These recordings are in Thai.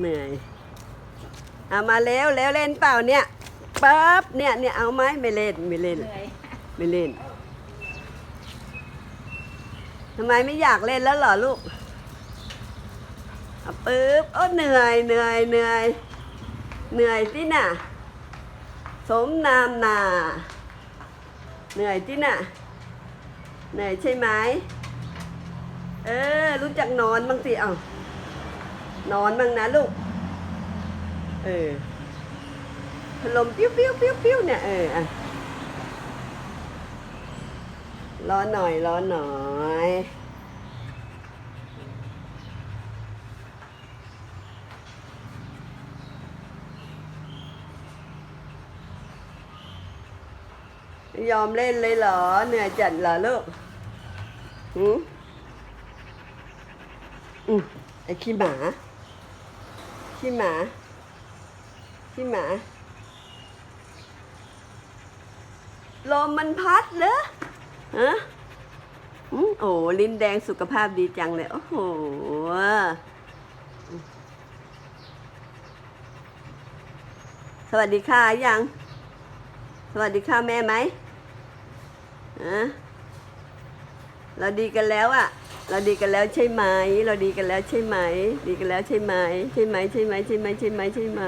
เหนื่อยเอามาเร็วเร็วเล่นเปล่าเนี่ยปั๊บเนี่ยเนี่ยเอาไหมไม่เล่นไม่เล่นเหนื่อยไม่เล่นทำไมไม่อยากเล่นแล้วเหรอลูกเอาปึ๊บโอ้เหนื่อยเหนื่อยเหนื่อยเหนื่อยที่น่ะ สมนามนาเหนื่อยที่น่ะเหนื่อยใช่ไหมเออรู้จักนอนบ้างสิเอา นอนบ้างนะลูก เออพัดลมปิ้วปิ้วปิ้วปิ้วเนี่ยเอออะรอหน่อยร้อนหน่อยไม่ยอมเล่นเลยเหรอเหนื่อยจัดเหรอลูกหืมอืมไอ้ขี้หมา ขี้หมาขี้หมา ลมมันพัดเหรอฮะอืมโอ้ลิ้นแดงสุขภาพดีจังเลย โอ้โหสวัสดีค่ะยัง สวัสดีค่ะแม่ไหมฮะเราดีกันแล้วอะ เราดีกันแล้วใช่ไหม เราดีกันแล้วใช่ไหม ดีกันแล้วใช่ไหม ใช่ไหมใช่ไหมใช่ไหมใช่ไหมใช่ไหม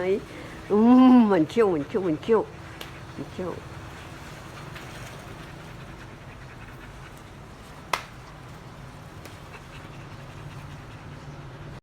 อืมมันเขี้ยวมันเขี้ยวมันเขี้ยวมันเขี้ยว